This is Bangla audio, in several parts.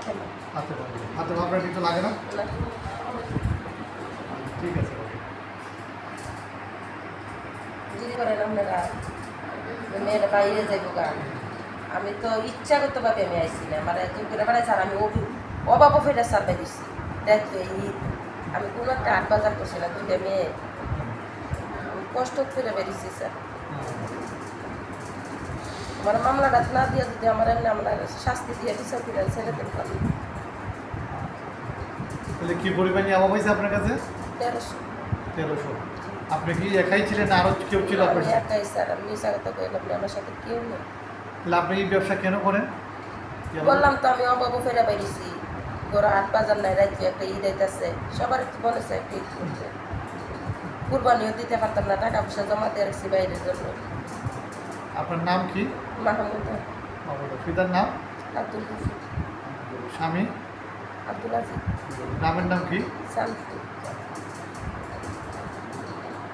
হাতে হাতে হাতে আপনার কিছু লাগে না? ঠিক আছে যদি করেন আপনারা মেয়েরা বাইরে যাইব গান আমি তো ইচ্ছা করতে পারি আমি আইসি না। আমার একজন করে বেড়াই স্যার আমি অভি- অভাব ফেরা সার্ভে দিচ্ছি এই আমি কোনো একটা আট বাজার করছি না দুইটা মেয়ে আমি কষ্ট করে বেরিয়েছি স্যার। আমার মামলাটা না দিয়ে যদি আমার এমনি আমরা শাস্তি দিয়ে বিচার করে ছেড়ে দিতে পারি তাহলে কি পরিমাণ ইয়াবা হয়েছে আপনার কাছে? তেরোশো। তেরোশো। আপনি কি একাই ছিলেন আরও কেউ ছিল আপনার সাথে? একাই স্যার আমি কইলাম না, আমার সাথে কেউ নেই। তাহলে আপনি এই ব্যবসা কেন করেন? বললাম তো আমি অবাবু ফেরা বেরিয়েছি গোড়া আট বাজার নাই রাত্রে একটা ঈদ আইতেছে। সবার একটু বলেছে একটা ঈদ করতে। কুরবানিও দিতে পারতাম না টাকা পয়সা জমা দিয়ে রাখছি বাইরের জন্য। আপনার নাম কি? মাহমুদ। মাহমুদ। ফিদার নাম? আব্দুল স্বামী? আব্দুল আজিজ। নামের নাম কি?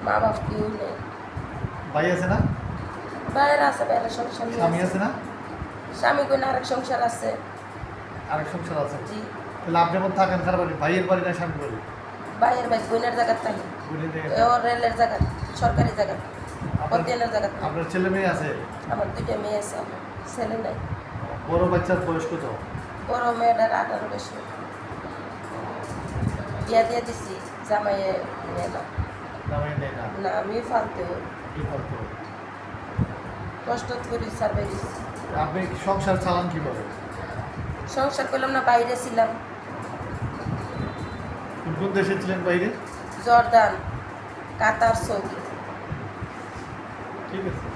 মা বাপ কেউ নেই। ভাই আছে না? বাইরে আছে বাইরে সংসার নিয়ে স্বামী আছে। না? স্বামী কোন আরেক সংসার আছে। আরেক সংসার আছে। জি। তাহলে আপনি যেমন থাকেন খারাপ বাড়ি ভাইয়ের বাড়ি না স্বামীর বাড়ি? বাইরের ভাই বোনের জায়গা থাকি। রেলের জায়গা সরকারি জায়গা। আপনার জায়গা আপনার ছেলে মেয়ে আছে? আমার দুইটা মেয়ে আছে ছেলে নাই। বড় বাচ্চার বয়স কত? বড় মেয়েটার আঠারো বছর। বিয়া দিয়ে দিছি জামাইয়ে মেয়ে না আমি ফালতু? কষ্ট করি সার্ভে দিছি। আপনি সংসার চালান কীভাবে? সংসার করলাম না বাইরে ছিলাম। কোন দেশে ছিলেন বাইরে? Jordan Qatar Saudi. ঠিক আছে।